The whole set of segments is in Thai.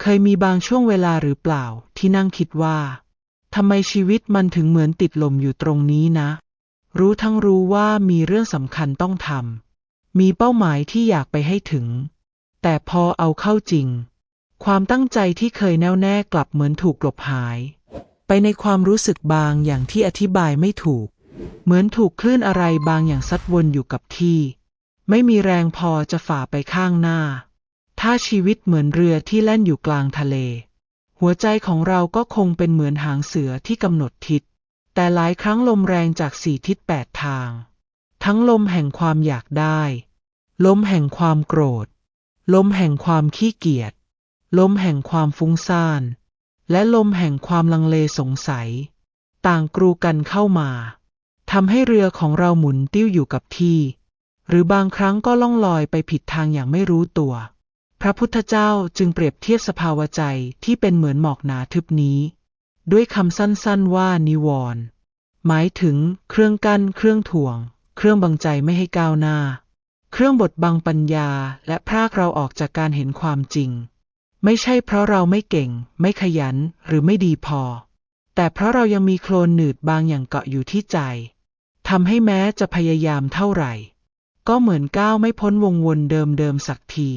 เคยมีบางช่วงเวลาหรือเปล่า ที่นั่งคิดว่าทำไมชีวิตมันถึงเหมือนติดลมอยู่ตรงนี้นะ รู้ทั้งรู้ว่ามีเรื่องสำคัญต้องทำมีเป้าหมายที่อยากไปให้ถึง แต่พอเอาเข้าจริง ความตั้งใจที่เคยแน่วแน่กลับเหมือนถูกกลบหาย ไปในความรู้สึกบางอย่างที่อธิบายไม่ถูก เหมือนถูกคลื่นอะไรบางอย่างซัดวนอยู่กับที่ ไม่มีแรงพอจะฝ่าไปข้างหน้า ถ้าชีวิตเหมือนเรือที่แล่นอยู่กลางทะเล หัวใจของเราก็คงเป็นเหมือนหางเสือที่กำหนดทิศ แต่หลายครั้งลมแรงจากสี่ทิศแปดทาง ทั้งลมแห่งความอยากได้ ลมแห่งความโกรธ ลมแห่งความขี้เกียจ ลมแห่งความฟุ้งซ่าน และลมแห่งความลังเลสงสัย ต่างกรูกันเข้ามาทำให้เรือของเราหมุนติ้วอยู่กับที่ หรือบางครั้งก็ล่องลอยไปผิดทางอย่างไม่รู้ตัว พระพุทธเจ้าจึงเปรียบเทียบสภาวะใจที่เป็นเหมือนหมอกหนาทึบนี้ ด้วยคำสั้นๆว่านิวรณ์หมายถึงเครื่องกั้น เครื่องถ่วง เครื่องบังใจไม่ให้ก้าวหน้า เครื่องบดบังปัญญาและพรากเราออกจากการเห็นความจริง ไม่ใช่เพราะเราไม่เก่ง ไม่ขยันหรือไม่ดีพอ แต่เพราะเรายังมีโคลนหนืดบางอย่างเกาะอยู่ที่ใจทำให้แม้จะพยายามเท่าไหร่ ก็เหมือนก้าวไม่พ้นวงวนเดิมๆสักที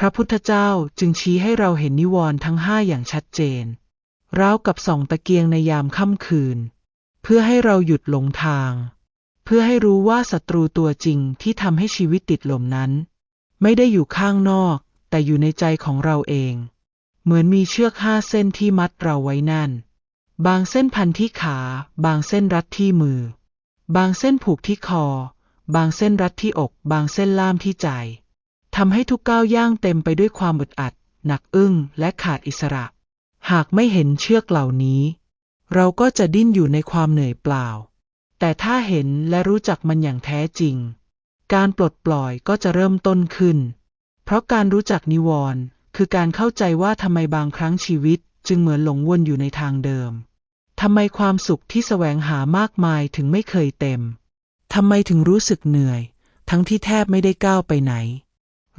พระพุทธเจ้าจึงชี้ให้เราเห็นนิวรณ์ทั้งห้าอย่างชัดเจน ราวกับส่องตะเกียงในยามค่ำคืน เพื่อให้เราหยุดหลงทาง เพื่อให้รู้ว่าศัตรูตัวจริงที่ทำให้ชีวิตติดลมนั้น ไม่ได้อยู่ข้างนอก แต่อยู่ในใจของเราเอง เหมือนมีเชือกห้าเส้นที่มัดเราไว้แน่น บางเส้นพันที่ขา บางเส้นรัดที่มือ บางเส้นผูกที่คอ บางเส้นรัดที่อก บางเส้นล่ามที่ใจ ทำให้ทุกก้าวย่างเต็มไปด้วยความอึดอัด หนักอึ้งและขาดอิสระ หากไม่เห็นเชือกเหล่านี้ เราก็จะดิ้นอยู่ในความเหนื่อยเปล่า แต่ถ้าเห็นและรู้จักมันอย่างแท้จริง การปลดปล่อยก็จะเริ่มต้นขึ้น เพราะการรู้จักนิวรณ์คือการเข้าใจว่าทำไมบางครั้งชีวิตจึงเหมือนหลงวนอยู่ในทางเดิม ทำไมความสุขที่แสวงหามากมายถึงไม่เคยเต็ม ทำไมถึงรู้สึกเหนื่อย ทั้งที่แทบไม่ได้ก้าวไปไหน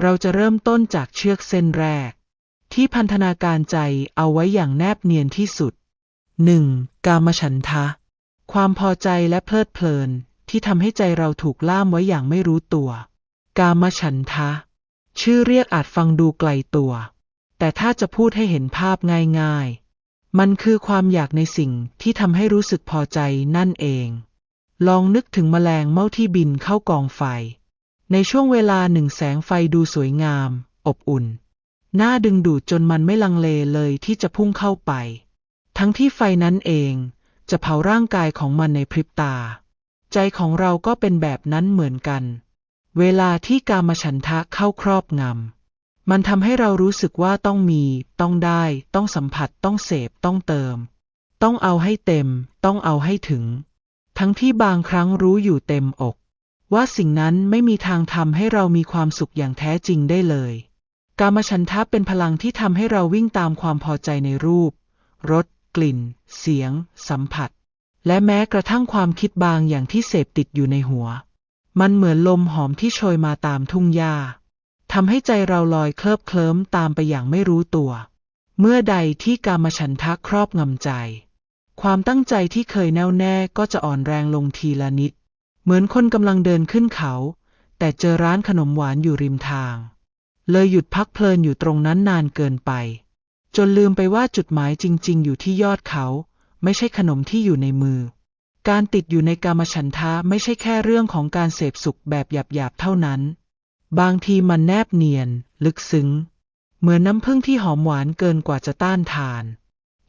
เราจะเริ่มต้นจากเชือกเส้นแรก ที่พันธนาการใจเอาไว้อย่างแนบเนียนที่สุด 1. กามฉันทะ ความพอใจและเพลิดเพลิน ที่ทำให้ใจเราถูกล่ามไว้อย่างไม่รู้ตัว กามฉันทะ ชื่อเรียกอาจฟังดูไกลตัว แต่ถ้าจะพูดให้เห็นภาพง่ายๆ มันคือความอยากในสิ่งที่ทำให้รู้สึกพอใจนั่นเอง ลองนึกถึงแมลงเม่าที่บินเข้ากองไฟ ในช่วงเวลาหนึ่งแสงไฟดูสวยงาม อบอุ่น น่าดึงดูดจนมันไม่ลังเลเลยที่จะพุ่งเข้าไป ทั้งที่ไฟนั้นเองจะเผาร่างกายของมันในพริบตา ใจของเราก็เป็นแบบนั้นเหมือนกัน เวลาที่กามฉันทะเข้าครอบงำ มันทำให้เรารู้สึกว่าต้องมี ต้องได้ ต้องสัมผัส ต้องเสพ ต้องเติม ต้องเอาให้เต็ม ต้องเอาให้ถึง ทั้งที่บางครั้งรู้อยู่เต็มอก ว่าสิ่งนั้นไม่มีทางทำให้เรามีความสุขอย่างแท้จริงได้เลย กามฉันทะเป็นพลังที่ทำให้เราวิ่งตามความพอใจในรูป รส กลิ่น เสียง สัมผัส และแม้กระทั่งความคิดบางอย่างที่เสพติดอยู่ในหัว มันเหมือนลมหอมที่โชยมาตามทุ่งหญ้าทำให้ใจเราลอยเคลิบเคลิ้มตามไปอย่างไม่รู้ตัว เมื่อใดที่กามฉันทะครอบงำใจ ความตั้งใจที่เคยแน่วแน่ก็จะอ่อนแรงลงทีละนิด เหมือนคนกำลังเดินขึ้นเขา แต่เจอร้านขนมหวานอยู่ริมทาง เลยหยุดพักเพลินอยู่ตรงนั้นนานเกินไป จนลืมไปว่าจุดหมายจริง ๆ อยู่ที่ยอดเขา ไม่ใช่ขนมที่อยู่ในมือ การติดอยู่ในกามฉันทะไม่ใช่แค่เรื่องของการเสพสุขแบบหยาบๆเท่านั้น บางทีมันแนบเนียน ลึกซึ้ง เหมือนน้ำผึ้งที่หอมหวานเกินกว่าจะต้านทาน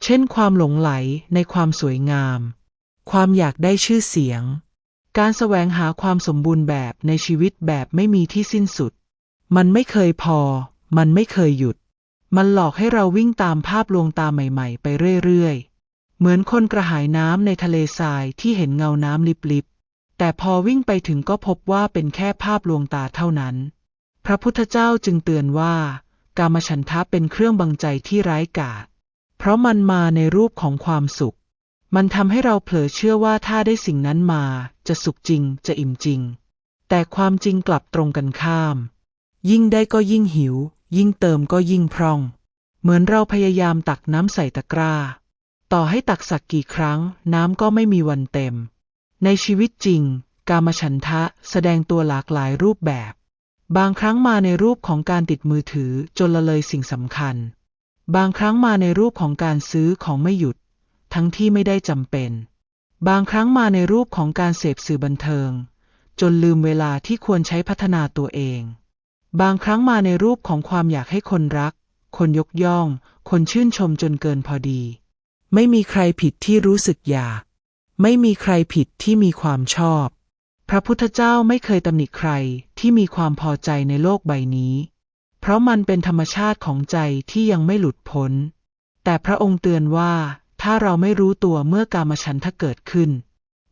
เช่นความหลงไหลในความสวยงาม ความอยากได้ชื่อเสียง การแสวงหาความสมบูรณ์แบบในชีวิตแบบไม่มีที่สิ้นสุด มันไม่เคยพอ มันไม่เคยหยุด มันหลอกให้เราวิ่งตามภาพลวงตาใหม่ๆ ไปเรื่อยๆ เหมือนคนกระหายน้ำในทะเลทรายที่เห็นเงาน้ำลิบๆ แต่พอวิ่งไปถึงก็พบว่าเป็นแค่ภาพลวงตาเท่านั้น พระพุทธเจ้าจึงเตือนว่า กามฉันทะเป็นเครื่องบังใจที่ร้ายกาจเพราะมันมาในรูปของความสุข มันทำให้เราเผลอเชื่อว่าถ้าได้สิ่งนั้นมา จะสุขจริงจะอิ่มจริง แต่ความจริงกลับตรงกันข้าม ยิ่งได้ก็ยิ่งหิว ยิ่งเติมก็ยิ่งพร่อง เหมือนเราพยายามตักน้ำใส่ตะกร้า ต่อให้ตักสักกี่ครั้ง น้ำก็ไม่มีวันเต็ม ในชีวิตจริง กามฉันทะแสดงตัวหลากหลายรูปแบบ บางครั้งมาในรูปของการติดมือถือจนละเลยสิ่งสำคัญ บางครั้งมาในรูปของการซื้อของไม่หยุด ทั้งที่ไม่ได้จำเป็น บางครั้งมาในรูปของการเสพสื่อบันเทิง จนลืมเวลาที่ควรใช้พัฒนาตัวเอง บางครั้งมาในรูปของความอยากให้คนรัก คนยกย่อง คนชื่นชมจนเกินพอดี ไม่มีใครผิดที่รู้สึกอยาก ไม่มีใครผิดที่มีความชอบ พระพุทธเจ้าไม่เคยตำหนิใครที่มีความพอใจในโลกใบนี้ เพราะมันเป็นธรรมชาติของใจที่ยังไม่หลุดพ้น แต่พระองค์เตือนว่า ถ้าเราไม่รู้ตัวเมื่อกามฉันทะเกิดขึ้น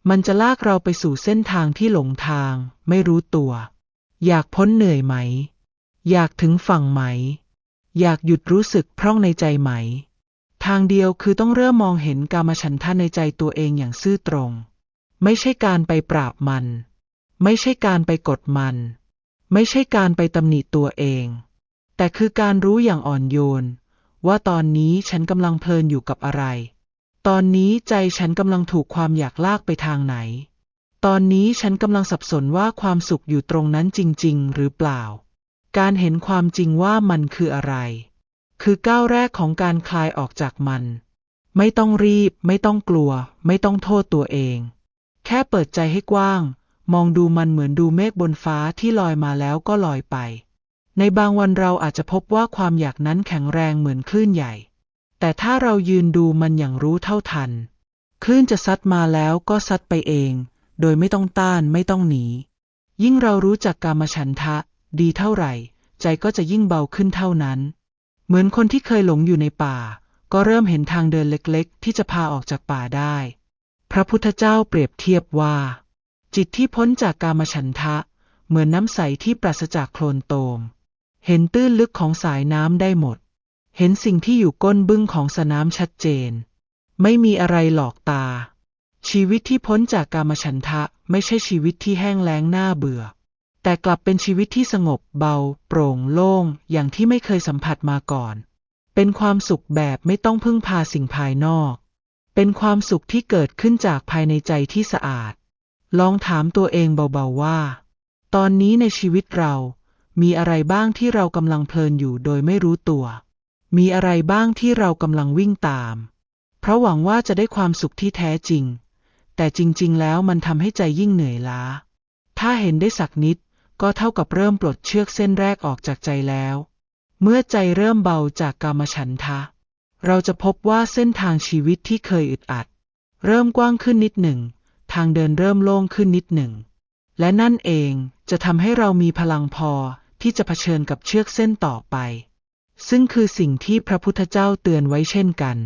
มันจะลากเราไปสู่เส้นทางที่หลงทาง ไม่รู้ตัว อยากพ้นเหนื่อยไหม อยากถึงฝั่งไหม อยากหยุดรู้สึกพร่องในใจไหม ทางเดียวคือต้องเริ่มมองเห็นกามฉันทะในใจตัวเองอย่างซื่อตรง ไม่ใช่การไปปราบมัน ไม่ใช่การไปกดมัน ไม่ใช่การไปตำหนิตัวเอง แต่คือการรู้อย่างอ่อนโยนว่าตอนนี้ฉันกำลังเพลินอยู่กับอะไร ตอนนี้ใจฉันกำลังถูกความอยากลากไปทางไหน ตอนนี้ฉันกำลังสับสนว่าความสุขอยู่ตรงนั้นจริง ๆ หรือเปล่า การเห็นความจริงว่ามันคืออะไร คือก้าวแรกของการคลายออกจากมัน ไม่ต้องรีบ ไม่ต้องกลัว ไม่ต้องโทษตัวเอง แค่เปิดใจให้กว้าง มองดูมันเหมือนดูเมฆบนฟ้าที่ลอยมาแล้วก็ลอยไป ในบางวันเราอาจจะพบว่าความอยากนั้นแข็งแรงเหมือนคลื่นใหญ่ แต่ถ้าเรายืนดูมันอย่างรู้เท่าทัน คลื่นจะซัดมาแล้วก็ซัดไปเอง โดยไม่ต้องต้านไม่ต้องหนี ยิ่งเรารู้จักกามฉันทะ ดีเท่าไหร่ ใจก็จะยิ่งเบาขึ้นเท่านั้น เหมือนคนที่เคยหลงอยู่ในป่า ก็เริ่มเห็นทางเดินเล็กๆ ที่จะพาออกจากป่าได้ พระพุทธเจ้าเปรียบเทียบว่า จิตที่พ้นจากกามฉันทะ เหมือนน้ำใสที่ปราศจากโคลนโตม เห็นตื้นลึกของสายน้ำได้หมด เห็นสิ่งที่อยู่ก้นบึ้งของสนามชัดเจน ไม่มีอะไรหลอกตา ชีวิตที่พ้นจากกามฉันทะไม่ใช่ชีวิตที่แห้งแล้งน่าเบื่อ แต่กลับเป็นชีวิตที่สงบเบา โปร่งโล่ง อย่างที่ไม่เคยสัมผัสมาก่อน เป็นความสุขแบบไม่ต้องพึ่งพาสิ่งภายนอก เป็นความสุขที่เกิดขึ้นจากภายในใจที่สะอาด ลองถามตัวเองเบาๆว่า ตอนนี้ในชีวิตเรา มีอะไรบ้างที่เรากำลังเพลินอยู่โดยไม่รู้ตัว มีอะไรบ้างที่เรากำลังวิ่งตาม เพราะหวังว่าจะได้ความสุขที่แท้จริง แต่จริง ๆ แล้วมันทำให้ใจยิ่งเหนื่อยล้า ถ้าเห็นได้สักนิดก็เท่ากับเริ่มปลดเชือกเส้นแรกออกจากใจแล้ว เมื่อใจเริ่มเบาจากกามฉันทะ เราจะพบว่าเส้นทางชีวิตที่เคยอึดอัด เริ่มกว้างขึ้นนิดหนึ่ง ทางเดินเริ่มโล่งขึ้นนิดหนึ่ง และนั่นเองจะทำให้เรามีพลังพอที่จะเผชิญกับเชือกเส้นต่อไป ซึ่งคือสิ่งที่พระพุทธเจ้าเตือนไว้เช่นกัน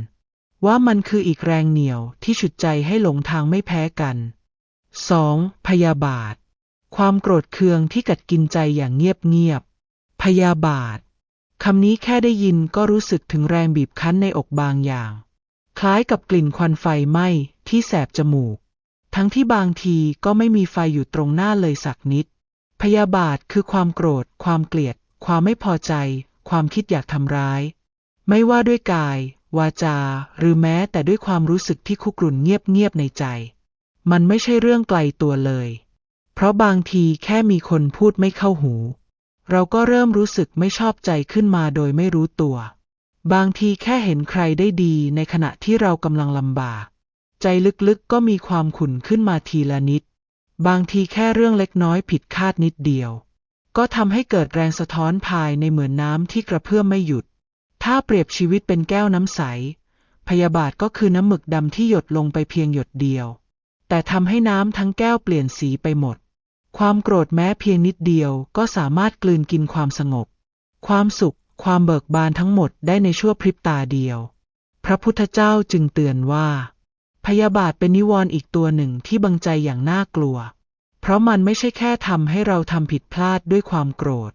ว่ามันคืออีกแรงเหนี่ยวที่ฉุดใจให้หลงทางไม่แพ้กัน 2. พยาบาท ความโกรธเคืองที่กัดกินใจอย่างเงียบๆพยาบาทคำนี้แค่ได้ยินก็รู้สึกถึงแรงบีบคั้นในอกบางอย่าง คล้ายกับกลิ่นควันไฟไหม้ที่แสบจมูก ทั้งที่บางทีก็ไม่มีไฟอยู่ตรงหน้าเลยสักนิด พยาบาทคือความโกรธ ความเกลียด ความไม่พอใจ ความคิดอยากทำร้าย ไม่ว่าด้วยกาย วาจา หรือแม้แต่ด้วยความรู้สึกที่คุกรุ่นเงียบๆในใจ มันไม่ใช่เรื่องไกลตัวเลย เพราะบางทีแค่มีคนพูดไม่เข้าหู เราก็เริ่มรู้สึกไม่ชอบใจขึ้นมาโดยไม่รู้ตัว บางทีแค่เห็นใครได้ดีในขณะที่เรากำลังลำบาก ใจลึกๆก็มีความขุ่นขึ้นมาทีละนิด บางทีแค่เรื่องเล็กน้อยผิดคาดนิดเดียว ก็ทำให้เกิดแรงสะท้อนภายในเหมือนน้ำที่กระเพื่อมไม่หยุด ถ้าเปรียบชีวิตเป็นแก้วน้ำใส พยาบาทก็คือน้ำหมึกดำที่หยดลงไปเพียงหยดเดียว แต่ทำให้น้ำทั้งแก้วเปลี่ยนสีไปหมด ความโกรธแม้เพียงนิดเดียวก็สามารถกลืนกินความสงบ ความสุข ความเบิกบานทั้งหมดได้ในชั่วพริบตาเดียว พระพุทธเจ้าจึงเตือนว่า พยาบาทเป็นนิวรณ์อีกตัวหนึ่งที่บังใจอย่างน่ากลัว เพราะมันไม่ใช่แค่ทำให้เราทำผิดพลาดด้วยความโกรธ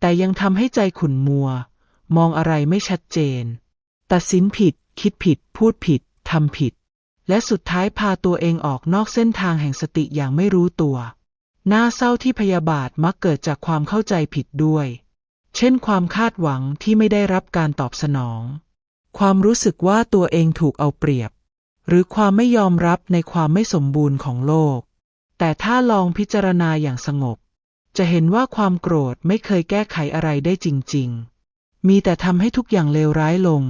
แต่ยังทำให้ใจขุ่นมัว มองอะไรไม่ชัดเจน ตัดสินผิด คิดผิด พูดผิด ทำผิด และสุดท้ายพาตัวเองออกนอกเส้นทางแห่งสติอย่างไม่รู้ตัวน่าเศร้าที่พยาบาทมักเกิดจากความเข้าใจผิดด้วย เช่นความคาดหวังที่ไม่ได้รับการตอบสนอง ความรู้สึกว่าตัวเองถูกเอาเปรียบ หรือความไม่ยอมรับในความไม่สมบูรณ์ของโลก แต่ถ้าลองพิจารณาอย่างสงบ จะเห็นว่าความโกรธไม่เคยแก้ไขอะไรได้จริง ๆ มีแต่ทำให้ทุกอย่างเลวร้ายลง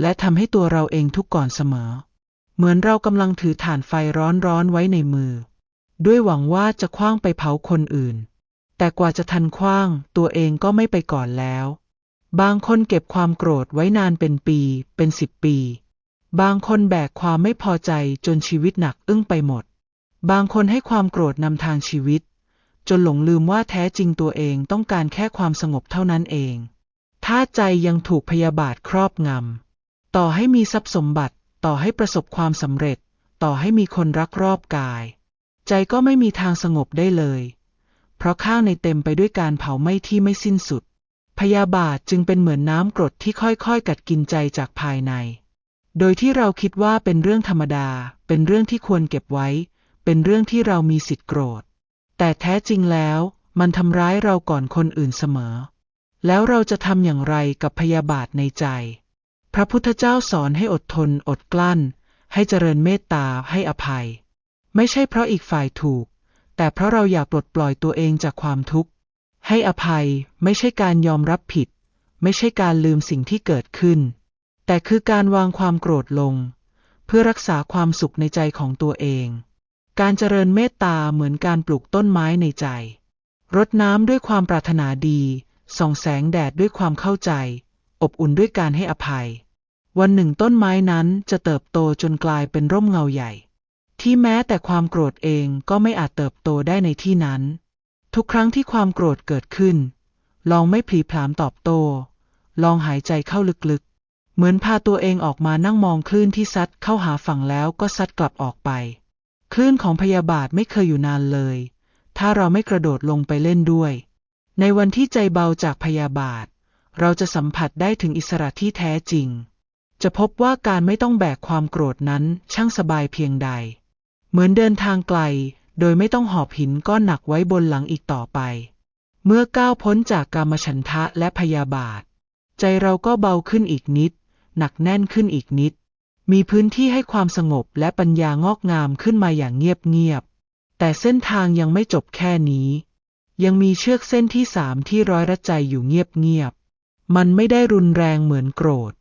และทำให้ตัวเราเองทุกข์ก่อนเสมอ เหมือนเรากำลังถือถ่านไฟร้อนๆไว้ในมือ ด้วยหวังว่าจะคว้างไปเผาคนอื่น แต่กว่าจะทันคว้าง ตัวเองก็ไม่ไปก่อนแล้ว บางคนเก็บความโกรธไว้นานเป็นปี เป็นสิบปี บางคนแบกความไม่พอใจจนชีวิตหนักอึ้งไปหมด บางคนให้ความโกรธนำทางชีวิต จนหลงลืมว่าแท้จริงตัวเองต้องการแค่ความสงบเท่านั้นเอง ถ้าใจยังถูกพยาบาทครอบงำ ต่อให้มีทรัพย์สมบัติ ต่อให้ประสบความสำเร็จ ต่อให้มีคนรักรอบกาย ใจก็ไม่มีทางสงบได้เลย เพราะข้างในเต็มไปด้วยการเผาไหม้ที่ไม่สิ้นสุด พยาบาทจึงเป็นเหมือนน้ำกรดที่ค่อยๆ กัดกินใจจากภายใน โดยที่เราคิดว่าเป็นเรื่องธรรมดา เป็นเรื่องที่ควรเก็บไว้ เป็นเรื่องที่เรามีสิทธิ์โกรธ แต่แท้จริงแล้วมันทำร้ายเราก่อนคนอื่นเสมอ แล้วเราจะทำอย่างไรกับพยาบาทในใจ พระพุทธเจ้าสอนให้อดทนอดกลั้น ให้เจริญเมตตาให้อภัย ไม่ใช่เพราะอีกฝ่ายถูก แต่เพราะเราอยากปลดปล่อยตัวเองจากความทุกข์ ให้อภัยไม่ใช่การยอมรับผิด ไม่ใช่การลืมสิ่งที่เกิดขึ้น แต่คือการวางความโกรธลง เพื่อรักษาความสุขในใจของตัวเอง การเจริญเมตตาเหมือนการปลูกต้นไม้ในใจ รดน้ำด้วยความปรารถนาดี ส่องแสงแดดด้วยความเข้าใจ อบอุ่นด้วยการให้อภัย วันหนึ่งต้นไม้นั้นจะเติบโตจนกลายเป็นร่มเงาใหญ่ ที่แม้แต่ความโกรธเองก็ไม่อาจเติบโตได้ในที่นั้น ทุกครั้งที่ความโกรธเกิดขึ้น ลองไม่พลีผลามตอบโต้ ลองหายใจเข้าลึกๆ เหมือนพาตัวเองออกมานั่งมองคลื่นที่ซัดเข้าหาฝั่งแล้วก็ซัดกลับออกไป คลื่นของพยาบาทไม่เคยอยู่นานเลย ถ้าเราไม่กระโดดลงไปเล่นด้วย ในวันที่ใจเบาจากพยาบาท เราจะสัมผัสได้ถึงอิสระที่แท้จริง จะพบว่าการไม่ต้องแบกความโกรธนั้นช่างสบายเพียงใด เหมือนเดินทางไกล โดยไม่ต้องหอบหินก้อนหนักไว้บนหลังอีกต่อไป เมื่อก้าวพ้นจากกามฉันทะและพยาบาท ใจเราก็เบาขึ้นอีกนิด หนักแน่นขึ้นอีกนิด มีพื้นที่ให้ความสงบและปัญญางอกงามขึ้นมาอย่างเงียบๆ แต่เส้นทางยังไม่จบแค่นี้ ยังมีเชือกเส้นที่สามที่ร้อยรัดใจอยู่เงียบๆ มันไม่ได้รุนแรงเหมือนโกรธ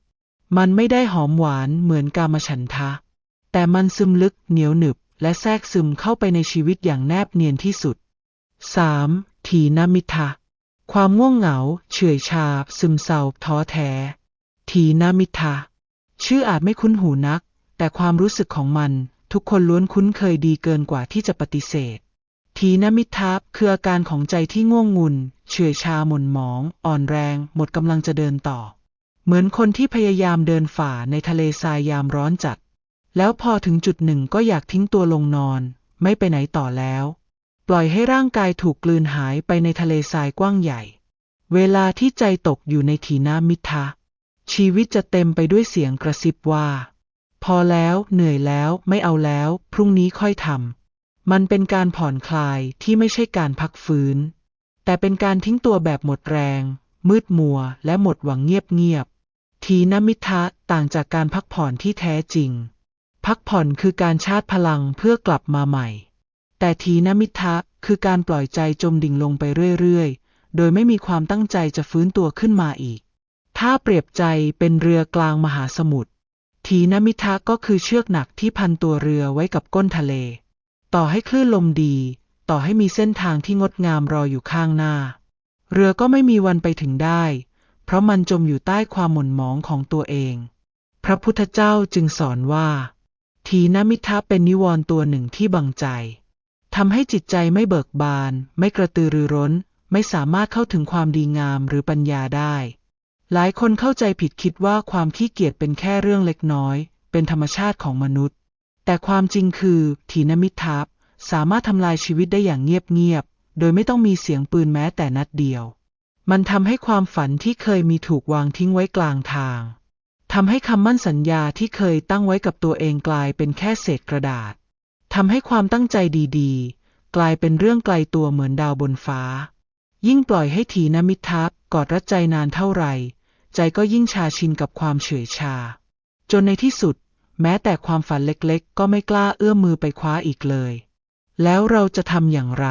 มันไม่ได้หอมหวานเหมือนกามฉันทะ แต่มันซึมลึกเหนียวหนึบและแทรกซึมเข้าไปในชีวิตอย่างแนบเนียนที่สุด 3. ถีนมิทะ ความง่วงเหงา เฉื่อยชา ซึมเศร้าท้อแท้ ถีนมิทะ ชื่ออาจไม่คุ้นหูนัก แต่ความรู้สึกของมัน ทุกคนล้วนคุ้นเคยดีเกินกว่าที่จะปฏิเสธ ทีนมิทะคืออาการของใจที่ง่วงงุน เฉื่อยชาหม่นหมอง อ่อนแรง หมดกำลังจะเดินต่อ เหมือนคนที่พยายามเดินฝ่าในทะเลทรายยามร้อนจัด แล้วพอถึงจุดหนึ่งก็อยากทิ้งตัวลงนอน ไม่ไปไหนต่อแล้ว ปล่อยให้ร่างกายถูกกลืนหายไปในทะเลทรายกว้างใหญ่ เวลาที่ใจตกอยู่ในถีนามิทะ ชีวิตจะเต็มไปด้วยเสียงกระซิบว่า พอแล้วเหนื่อยแล้วไม่เอาแล้ว พรุ่งนี้ค่อยทำมันเป็นการผ่อนคลายที่ไม่ใช่การพักฟื้น แต่เป็นการทิ้งตัวแบบหมดแรง มืดมัว และหมดหวังเงียบๆทีนมิทะต่างจากการพักผ่อนที่แท้จริง พักผ่อนคือการชาร์จพลังเพื่อกลับมาใหม่ แต่ทีนมิทะคือการปล่อยใจจมดิ่งลงไปเรื่อยๆ โดยไม่มีความตั้งใจจะฟื้นตัวขึ้นมาอีก ถ้าเปรียบใจเป็นเรือกลางมหาสมุทร ทีนมิทะก็คือเชือกหนักที่พันตัวเรือไว้กับก้นทะเล ต่อให้คลื่นลมดี ต่อให้มีเส้นทางที่งดงามรออยู่ข้างหน้า เรือก็ไม่มีวันไปถึงได้ เพราะมันจมอยู่ใต้ความหม่นหมองของตัวเอง พระพุทธเจ้าจึงสอนว่า ทีนมิทะเป็นนิวรณ์ตัวหนึ่งที่บังใจทำให้จิตใจไม่เบิกบาน ไม่กระตือรือร้น ไม่สามารถเข้าถึงความดีงามหรือปัญญาได้ หลายคนเข้าใจผิดคิดว่าความขี้เกียจเป็นแค่เรื่องเล็กน้อย เป็นธรรมชาติของมนุษย์ แต่ความจริงคือถีนมิทะสามารถทำลายชีวิตได้อย่างเงียบๆ โดยไม่ต้องมีเสียงปืนแม้แต่นัดเดียว มันทำให้ความฝันที่เคยมีถูกวางทิ้งไว้กลางทางทำให้คำมั่นสัญญาที่เคยตั้งไว้กับตัวเองกลายเป็นแค่เศษกระดาษทำให้ความตั้งใจดีๆ กลายเป็นเรื่องไกลตัวเหมือนดาวบนฟ้า ยิ่งปล่อยให้ถีนมิทะกอดรัดใจนานเท่าไหร่ ใจก็ยิ่งชาชินกับความเฉื่อยชา จนในที่สุด แม้แต่ความฝันเล็กๆ ก็ไม่กล้าเอื้อมมือไปคว้าอีกเลย แล้วเราจะทำอย่างไร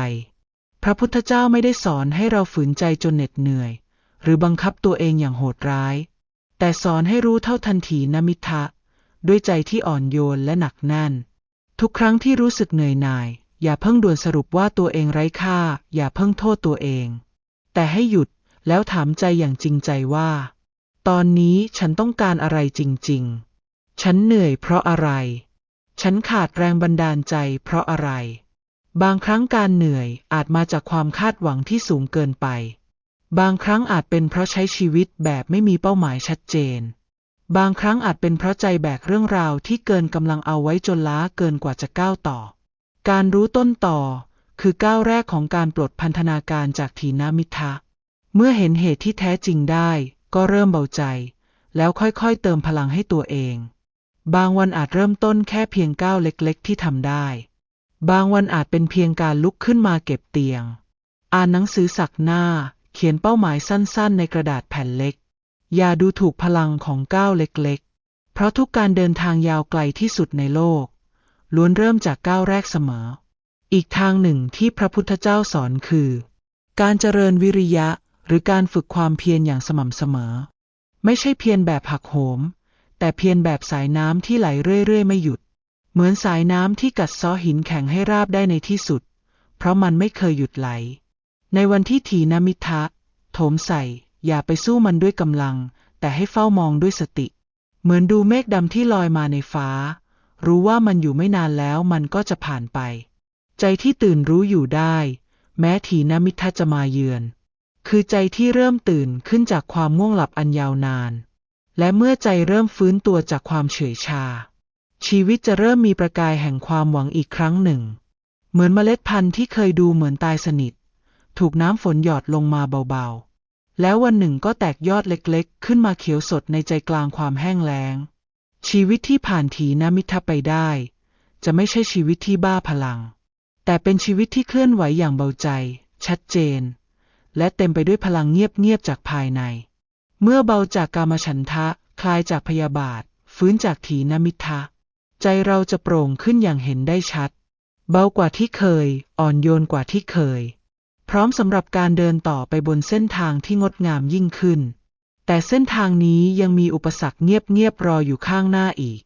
พระพุทธเจ้าไม่ได้สอนให้เราฝืนใจจนเหน็ดเหนื่อย หรือบังคับตัวเองอย่างโหดร้าย แต่สอนให้รู้เท่าทันทีนมิทะ ด้วยใจที่อ่อนโยนและหนักแน่น ทุกครั้งที่รู้สึกเหนื่อยหน่าย อย่าเพิ่งด่วนสรุปว่าตัวเองไร้ค่า อย่าเพิ่งโทษตัวเอง แต่ให้หยุดแล้วถามใจอย่างจริงใจว่า ตอนนี้ฉันต้องการอะไรจริง ๆ ฉันเหนื่อยเพราะอะไร ฉันขาดแรงบันดาลใจเพราะอะไร บางครั้งการเหนื่อยอาจมาจากความคาดหวังที่สูงเกินไป บางครั้งอาจเป็นเพราะใช้ชีวิตแบบไม่มีเป้าหมายชัดเจน บางครั้งอาจเป็นเพราะใจแบกเรื่องราวที่เกินกำลังเอาไว้จนล้าเกินกว่าจะก้าวต่อ การรู้ต้นต่อคือก้าวแรกของการปลดพันธนาการจากถีนามิทะ เมื่อเห็นเหตุที่แท้จริงได้ ก็เริ่มเบาใจ แล้วค่อยๆเติมพลังให้ตัวเอง บางวันอาจเริ่มต้นแค่เพียงก้าวเล็กๆ ที่ทำได้ บางวันอาจเป็นเพียงการลุกขึ้นมาเก็บเตียง อ่านหนังสือสักหน้า เขียนเป้าหมายสั้นๆ ในกระดาษแผ่นเล็ก อย่าดูถูกพลังของก้าวเล็กๆ เพราะทุกการเดินทางยาวไกลที่สุดในโลก ล้วนเริ่มจากก้าวแรกเสมอ อีกทางหนึ่งที่พระพุทธเจ้าสอนคือ การเจริญวิริยะ หรือการฝึกความเพียรอย่างสม่ำเสมอ ไม่ใช่เพียรแบบหักโหม แต่เพียรแบบสายน้ำที่ไหลเรื่อยๆ ไม่หยุด เหมือนสายน้ำที่กัดซ้อหินแข็งให้ราบได้ในที่สุด เพราะมันไม่เคยหยุดไหล ในวันที่ถีนมิทะ โถมใส่ อย่าไปสู้มันด้วยกำลัง แต่ให้เฝ้ามองด้วยสติ เหมือนดูเมฆดำที่ลอยมาในฟ้า รู้ว่ามันอยู่ไม่นานแล้วมันก็จะผ่านไป ใจที่ตื่นรู้อยู่ได้ แม้ถีนมิทะจะมาเยือน คือใจที่เริ่มตื่นขึ้นจากความง่วงหลับอันยาวนาน และเมื่อใจเริ่มฟื้นตัวจากความเฉื่อยชา ชีวิตจะเริ่มมีประกายแห่งความหวังอีกครั้งหนึ่ง เหมือนเมล็ดพันธุ์ที่เคยดูเหมือนตายสนิท ถูกน้ำฝนหยอดลงมาเบาๆ แล้ววันหนึ่งก็แตกยอดเล็กๆ ขึ้นมาเขียวสดในใจกลางความแห้งแล้ง ชีวิตที่ผ่านถีนมิทะไปได้ จะไม่ใช่ชีวิตที่บ้าพลัง แต่เป็นชีวิตที่เคลื่อนไหวอย่างเบาใจ ชัดเจน และเต็มไปด้วยพลังเงียบๆจากภายใน เมื่อเบาจากกามฉันทะ คลายจากพยาบาท ฟื้นจากถีนมิทะ ใจเราจะโปร่งขึ้นอย่างเห็นได้ชัด เบากว่าที่เคย อ่อนโยนกว่าที่เคย พร้อมสำหรับการเดินต่อไปบนเส้นทางที่งดงามยิ่งขึ้น แต่เส้นทางนี้ยังมีอุปสรรคเงียบๆรออยู่ข้างหน้าอีก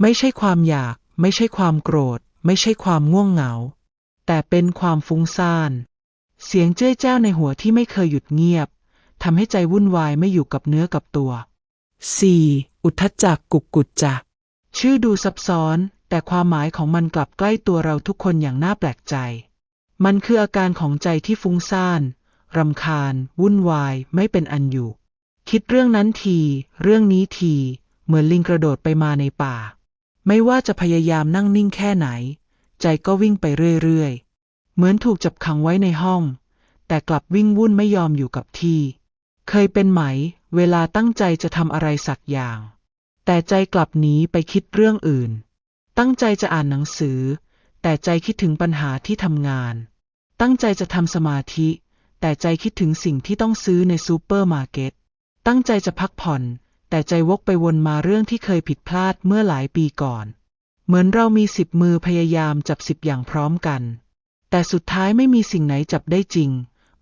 ไม่ใช่ความอยาก ไม่ใช่ความโกรธ ไม่ใช่ความง่วงเหงา แต่เป็นความฟุ้งซ่าน เสียงเจ้ยเจ้าในหัวที่ไม่เคยหยุดเงียบทำให้ใจวุ่นวายไม่อยู่กับเนื้อกับตัว 4. อุทธัจจักกุกกุจจักชื่อดูซับซ้อน แต่ความหมายของมันกลับใกล้ตัวเราทุกคนอย่างน่าแปลกใจ มันคืออาการของใจที่ฟุ้งซ่านรำคาญ วุ่นวาย ไม่เป็นอันอยู่ คิดเรื่องนั้นที เรื่องนี้ที เหมือนลิงกระโดดไปมาในป่า ไม่ว่าจะพยายามนั่งนิ่งแค่ไหน ใจก็วิ่งไปเรื่อยๆ เหมือนถูกจับขังไว้ในห้อง แต่กลับวิ่งวุ่นไม่ยอมอยู่กับที่ เคยเป็นไหม เวลาตั้งใจจะทำอะไรสักอย่าง แต่ใจกลับหนีไปคิดเรื่องอื่น ตั้งใจจะอ่านหนังสือ แต่ใจคิดถึงปัญหาที่ทำงาน ตั้งใจจะทำสมาธิ แต่ใจคิดถึงสิ่งที่ต้องซื้อในซูเปอร์มาร์เก็ต ตั้งใจจะพักผ่อน แต่ใจวกไปวนมาเรื่องที่เคยผิดพลาดเมื่อหลายปีก่อน เหมือนเรามีสิบมือพยายามจับสิบอย่างพร้อมกัน แต่สุดท้ายไม่มีสิ่งไหนจับได้จริง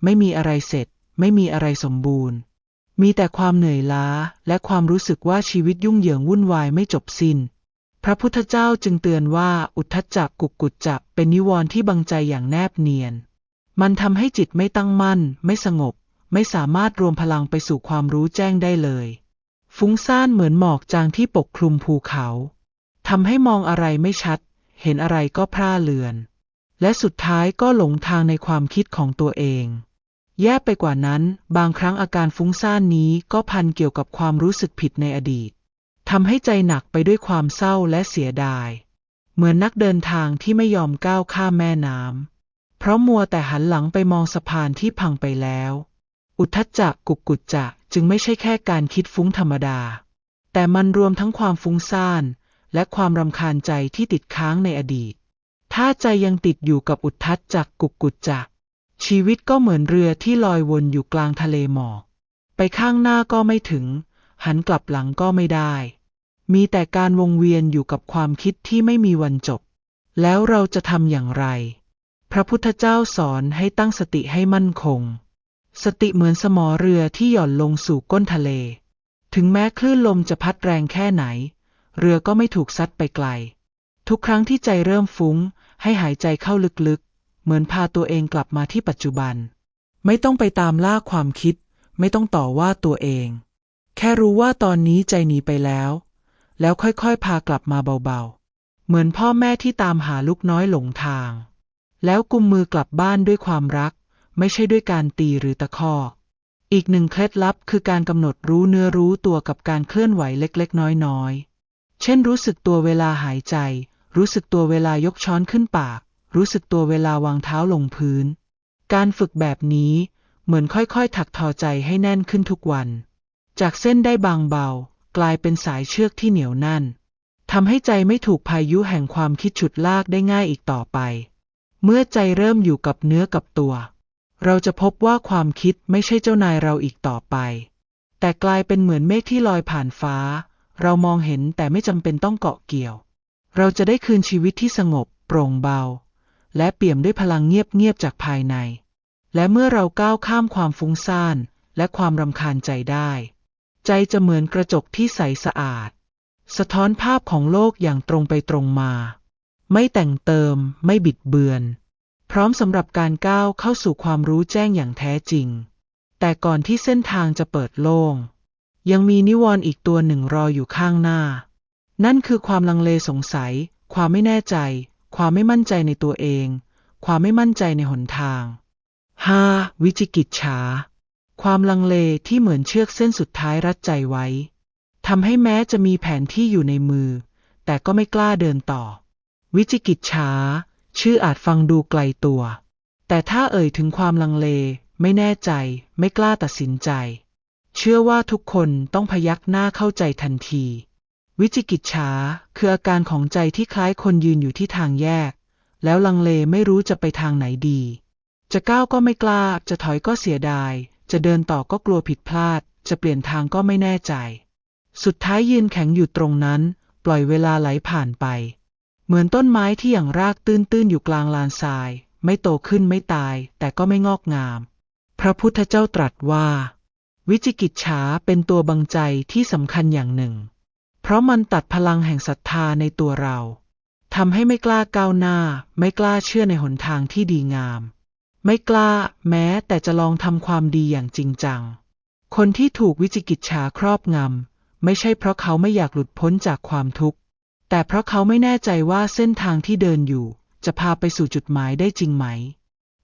ไม่มีอะไรเสร็จ ไม่มีอะไรสมบูรณ์ มีแต่ความเหนื่อยล้าและความรู้สึกว่าชีวิตยุ่งเหยิงวุ่นวายไม่จบสิน้น พระพุทธเจ้าจึงเตือนว่าอุทธจจักกุกกุจจะเป็นนิวรณ์ที่บังใจอย่างแนบเนียน มันทำให้จิตไม่ตั้งมั่น ไม่สงบ ไม่สามารถรวมพลังไปสู่ความรู้แจ้งได้เลย ฟุ้งซ่านเหมือนหมอกจางที่ปกคลุมภูเขาทำให้มองอะไรไม่ชัด เห็นอะไรก็พร่าเลือน และสุดท้ายก็หลงทางในความคิดของตัวเอง แย่ไปกว่านั้น บางครั้งอาการฟุ้งซ่านนี้ก็พันเกี่ยวกับความรู้สึกผิดในอดีตทำให้ใจหนักไปด้วยความเศร้าและเสียดาย เหมือนนักเดินทางที่ไม่ยอมก้าวข้ามแม่น้ำเพราะมัวแต่หันหลังไปมองสะพานที่พังไปแล้ว อุทธจจะกุกกุจจะจึงไม่ใช่แค่การคิดฟุ้งธรรมดา แต่มันรวมทั้งความฟุ้งซ่านและความรำคาญใจที่ติดค้างในอดีต ถ้าใจยังติดอยู่กับอุทธัจจะกุกกุจจะชีวิตก็เหมือนเรือที่ลอยวนอยู่กลางทะเลหมอกไปข้างหน้าก็ไม่ถึง หันกลับหลังก็ไม่ได้ มีแต่การวงเวียนอยู่กับความคิดที่ไม่มีวันจบ แล้วเราจะทำอย่างไร พระพุทธเจ้าสอนให้ตั้งสติให้มั่นคง สติเหมือนสมอเรือที่หย่อนลงสู่ก้นทะเล ถึงแม้คลื่นลมจะพัดแรงแค่ไหน เรือก็ไม่ถูกซัดไปไกล ทุกครั้งที่ใจเริ่มฟุ้ง ให้หายใจเข้าลึกๆ เหมือนพาตัวเองกลับมาที่ปัจจุบัน ไม่ต้องไปตามล่าความคิด ไม่ต้องต่อว่าตัวเอง แค่รู้ว่าตอนนี้ใจหนีไปแล้ว แล้วค่อยๆ พากลับมาเบาๆ เหมือนพ่อแม่ที่ตามหาลูกน้อยหลงทาง แล้วกุมมือกลับบ้านด้วยความรัก ไม่ใช่ด้วยการตีหรือตะคอกอีกหนึ่งเคล็ดลับคือการกำหนดรู้เนื้อรู้ตัวกับการเคลื่อนไหวเล็กๆ น้อยๆ เช่นรู้สึกตัวเวลาหายใจ รู้สึกตัวเวลายกช้อนขึ้นปาก รู้สึกตัวเวลาวางเท้าลงพื้น การฝึกแบบนี้เหมือนค่อยๆ ถักทอใจให้แน่นขึ้นทุกวัน จากเส้นได้บางเบา กลายเป็นสายเชือกที่เหนียวแน่นทำให้ใจไม่ถูกพายุแห่งความคิดฉุดลากได้ง่ายอีกต่อไป เมื่อใจเริ่มอยู่กับเนื้อกับตัว เราจะพบว่าความคิดไม่ใช่เจ้านายเราอีกต่อไป แต่กลายเป็นเหมือนเมฆที่ลอยผ่านฟ้า เรามองเห็นแต่ไม่จำเป็นต้องเกาะเกี่ยว เราจะได้คืนชีวิตที่สงบ โปร่งเบา และเปี่ยมด้วยพลังเงียบๆจากภายใน และเมื่อเราก้าวข้ามความฟุ้งซ่านและความรำคาญใจได้ ใจจะเหมือนกระจกที่ใสสะอาด สะท้อนภาพของโลกอย่างตรงไปตรงมา ไม่แต่งเติม ไม่บิดเบือน พร้อมสำหรับการก้าวเข้าสู่ความรู้แจ้งอย่างแท้จริง แต่ก่อนที่เส้นทางจะเปิดโล่ง ยังมีนิวรณ์อีกตัวหนึ่งรออยู่ข้างหน้า นั่นคือความลังเลสงสัย ความไม่แน่ใจ ความไม่มั่นใจในตัวเอง ความไม่มั่นใจในหนทาง 5. วิจิกิจฉา ความลังเลที่เหมือนเชือกเส้นสุดท้ายรัดใจไว้ทำให้แม้จะมีแผนที่อยู่ในมือ แต่ก็ไม่กล้าเดินต่อ วิจิกิจฉาชื่ออาจฟังดูไกลตัว แต่ถ้าเอ่ยถึงความลังเล ไม่แน่ใจ ไม่กล้าตัดสินใจ เชื่อว่าทุกคนต้องพยักหน้าเข้าใจทันที วิจิกิจฉาคืออาการของใจที่คล้ายคนยืนอยู่ที่ทางแยก แล้วลังเลไม่รู้จะไปทางไหนดี จะก้าวก็ไม่กล้า จะถอยก็เสียดาย จะเดินต่อก็กลัวผิดพลาด จะเปลี่ยนทางก็ไม่แน่ใจ สุดท้ายยืนแข็งอยู่ตรงนั้น ปล่อยเวลาไหลผ่านไป เหมือนต้นไม้ที่อย่างรากตื้นๆอยู่กลางลานทราย ไม่โตขึ้นไม่ตาย แต่ก็ไม่งอกงาม พระพุทธเจ้าตรัสว่า วิจิกิจฉาเป็นตัวบังใจที่สำคัญอย่างหนึ่ง เพราะมันตัดพลังแห่งศรัทธาในตัวเราทำให้ไม่กล้าก้าวหน้า ไม่กล้าเชื่อในหนทางที่ดีงาม ไม่กล้าแม้แต่จะลองทำความดีอย่างจริงจัง คนที่ถูกวิจิกิจฉาครอบงำ ไม่ใช่เพราะเขาไม่อยากหลุดพ้นจากความทุกข์ แต่เพราะเขาไม่แน่ใจว่าเส้นทางที่เดินอยู่ จะพาไปสู่จุดหมายได้จริงไหม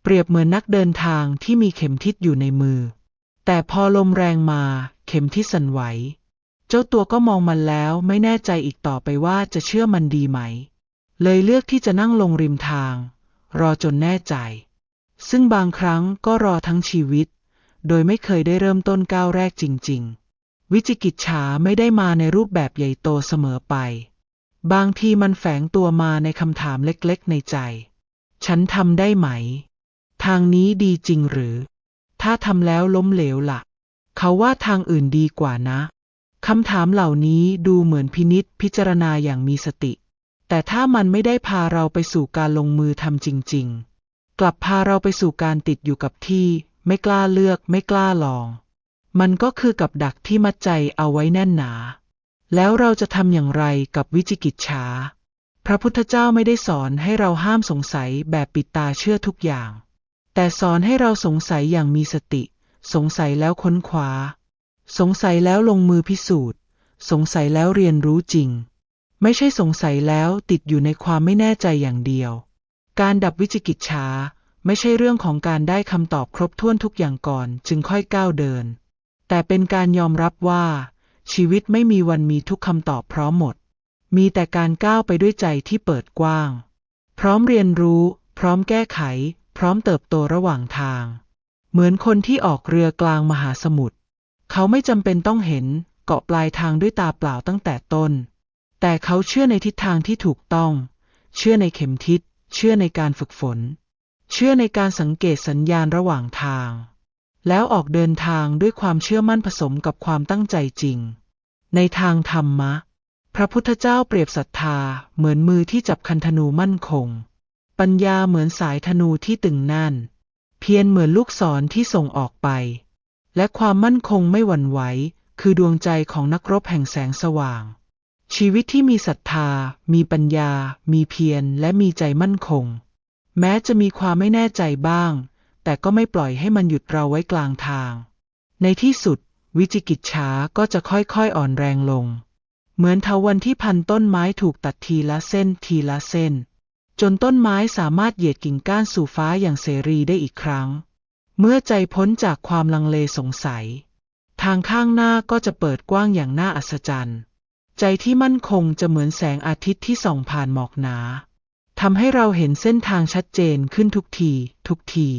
เปรียบเหมือนนักเดินทางที่มีเข็มทิศอยู่ในมือ แต่พอลมแรงมา เข็มทิศสั่นไหว เจ้าตัวก็มองมันแล้วไม่แน่ใจอีกต่อไปว่าจะเชื่อมันดีไหม เลยเลือกที่จะนั่งลงริมทาง รอจนแน่ใจ ซึ่งบางครั้งก็รอทั้งชีวิต โดยไม่เคยได้เริ่มต้นก้าวแรกจริง ๆ วิจิกิจฉาไม่ได้มาในรูปแบบใหญ่โตเสมอไป บางทีมันแฝงตัวมาในคำถามเล็กๆ ในใจ ฉันทำได้ไหม ทางนี้ดีจริงหรือ ถ้าทำแล้วล้มเหลวละ่ะ เขาว่าทางอื่นดีกว่านะ คำถามเหล่านี้ดูเหมือนพินิษพิจารณาอย่างมีสติ แต่ถ้ามันไม่ได้พาเราไปสู่การลงมือทำจริง ๆ กลับพาเราไปสู่การติดอยู่กับที่ ไม่กล้าเลือก ไม่กล้าลอง มันก็คือกับดักที่มัดใจเอาไว้แน่นหนา แล้วเราจะทำอย่างไรกับวิจิกิจฉาพระพุทธเจ้าไม่ได้สอนให้เราห้ามสงสัยแบบปิดตาเชื่อทุกอย่าง แต่สอนให้เราสงสัยอย่างมีสติ สงสัยแล้วค้นคว้า สงสัยแล้วลงมือพิสูจน์ สงสัยแล้วเรียนรู้จริง ไม่ใช่สงสัยแล้วติดอยู่ในความไม่แน่ใจอย่างเดียว การดับวิจิกิจฉาไม่ใช่เรื่องของการได้คำตอบครบถ้วนทุกอย่างก่อนจึงค่อยก้าวเดิน แต่เป็นการยอมรับว่า ชีวิตไม่มีวันมีทุกคำตอบพร้อมหมด มีแต่การก้าวไปด้วยใจที่เปิดกว้าง พร้อมเรียนรู้ พร้อมแก้ไข พร้อมเติบโตระหว่างทาง เหมือนคนที่ออกเรือกลางมหาสมุทร เขาไม่จำเป็นต้องเห็นเกาะปลายทางด้วยตาเปล่าตั้งแต่ต้น แต่เขาเชื่อในทิศทางที่ถูกต้อง เชื่อในเข็มทิศ เชื่อในการฝึกฝน เชื่อในการสังเกตสัญญาณระหว่างทาง แล้วออกเดินทางด้วยความเชื่อมั่นผสมกับความตั้งใจจริง ในทางธรรมะ พระพุทธเจ้าเปรียบศรัทธาเหมือนมือที่จับคันธนูมั่นคง ปัญญาเหมือนสายธนูที่ตึงแน่น เพียรเหมือนลูกศรที่ส่งออกไป และความมั่นคงไม่หวั่นไหว คือดวงใจของนักรบแห่งแสงสว่าง ชีวิตที่มีศรัทธา มีปัญญา มีเพียร และมีใจมั่นคง แม้จะมีความไม่แน่ใจบ้าง แต่ก็ไม่ปล่อยให้มันหยุดเราไว้กลางทาง ในที่สุด วิจิกิจฉาก็จะค่อยๆอ่อนแรงลง เหมือนเทาวันที่พันต้นไม้ถูกตัดทีละเส้นทีละเส้น จนต้นไม้สามารถเหยียดกิ่งก้านสู่ฟ้าอย่างเสรีได้อีกครั้ง เมื่อใจพ้นจากความลังเลสงสัย ทางข้างหน้าก็จะเปิดกว้างอย่างน่าอัศจรรย์ ใจที่มั่นคงจะเหมือนแสงอาทิตย์ที่ส่องผ่านหมอกหนาทำให้เราเห็นเส้นทางชัดเจนขึ้นทุกที ทุกที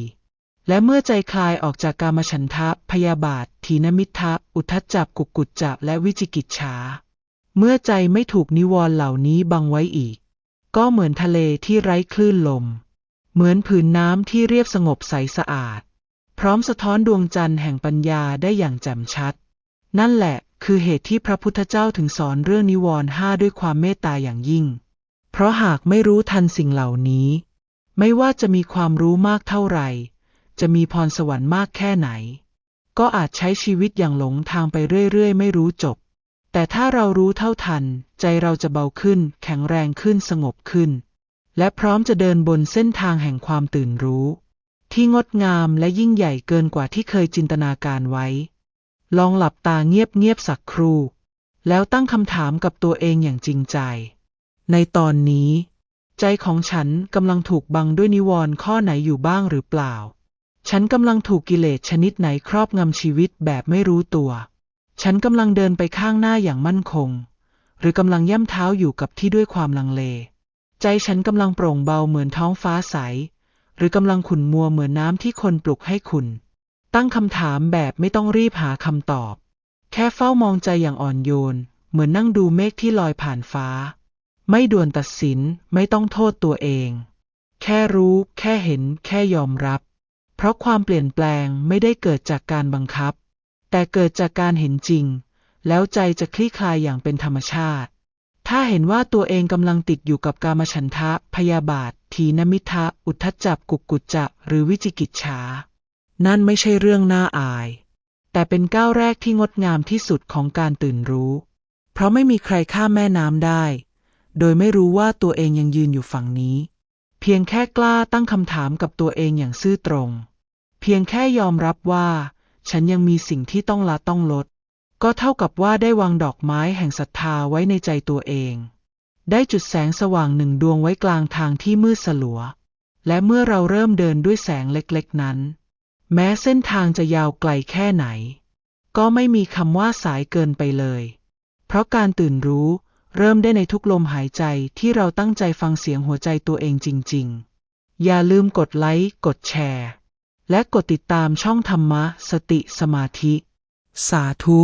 และเมื่อใจคลายออกจากกามฉันทะ พยาบาท ทีนมิทะ อุทธจับกุกกุจจะและวิจิกิจฉา เมื่อใจไม่ถูกนิวรณ์เหล่านี้บังไว้อีก ก็เหมือนทะเลที่ไร้คลื่นลม เหมือนผืนน้ำที่เรียบสงบใสสะอาด พร้อมสะท้อนดวงจันทร์แห่งปัญญาได้อย่างแจ่มชัด นั่นแหละคือเหตุที่พระพุทธเจ้าถึงสอนเรื่องนิวรณ์ห้าด้วยความเมตตาอย่างยิ่ง เพราะหากไม่รู้ทันสิ่งเหล่านี้ ไม่ว่าจะมีความรู้มากเท่าไหร่ จะมีพรสวรรค์มากแค่ไหน ก็อาจใช้ชีวิตอย่างหลงทางไปเรื่อยๆ ไม่รู้จบ แต่ถ้าเรารู้เท่าทัน ใจเราจะเบาขึ้น แข็งแรงขึ้นสงบขึ้น และพร้อมจะเดินบนเส้นทางแห่งความตื่นรู้ ที่งดงามและยิ่งใหญ่เกินกว่าที่เคยจินตนาการไว้ ลองหลับตาเงียบๆสักครู่ แล้วตั้งคำถามกับตัวเองอย่างจริงใจ ในตอนนี้ ใจของฉันกำลังถูกบังด้วยนิวรณ์ข้อไหนอยู่บ้างหรือเปล่า ฉันกำลังถูกกิเลสชนิดไหนครอบงำชีวิตแบบไม่รู้ตัว ฉันกำลังเดินไปข้างหน้าอย่างมั่นคง หรือกำลังย่ำเท้าอยู่กับที่ด้วยความลังเล ใจฉันกำลังโปร่งเบาเหมือนท้องฟ้าใส หรือกำลังขุ่นมัวเหมือนน้ำที่คนปลุกให้ขุ่นตั้งคำถามแบบไม่ต้องรีบหาคำตอบ แค่เฝ้ามองใจอย่างอ่อนโยน เหมือนนั่งดูเมฆที่ลอยผ่านฟ้า ไม่ด่วนตัดสินไม่ต้องโทษตัวเอง แค่รู้ แค่เห็น แค่ยอมรับ เพราะความเปลี่ยนแปลงไม่ได้เกิดจากการบังคับ แต่เกิดจากการเห็นจริง แล้วใจจะคลี่คลายอย่างเป็นธรรมชาติถ้าเห็นว่าตัวเองกำลังติดอยู่กับกามฉันทะ พยาบาท ทีนมิทะอุทธัจจับกุกกุจจะหรือวิจิกิจฉา นั่นไม่ใช่เรื่องน่าอาย แต่เป็นก้าวแรกที่งดงามที่สุดของการตื่นรู้ เพราะไม่มีใครข้ามแม่น้ำได้ โดยไม่รู้ว่าตัวเองยังยืนอยู่ฝั่งนี้ เพียงแค่กล้าตั้งคำถามกับตัวเองอย่างซื่อตรง เพียงแค่ยอมรับว่า ฉันยังมีสิ่งที่ต้องละต้องลด ก็เท่ากับว่าได้วางดอกไม้แห่งศรัทธาไว้ในใจตัวเอง ได้จุดแสงสว่างหนึ่งดวงไว้กลางทางที่มืดสลัว และเมื่อเราเริ่มเดินด้วยแสงเล็กๆนั้น แม้เส้นทางจะยาวไกลแค่ไหน ก็ไม่มีคำว่าสายเกินไปเลย เพราะการตื่นรู้เริ่มได้ในทุกลมหายใจที่เราตั้งใจฟังเสียงหัวใจตัวเองจริง ๆ อย่าลืมกดไลค์ กดแชร์ และกดติดตามช่องธรรมะ สติสมาธิ สาธุ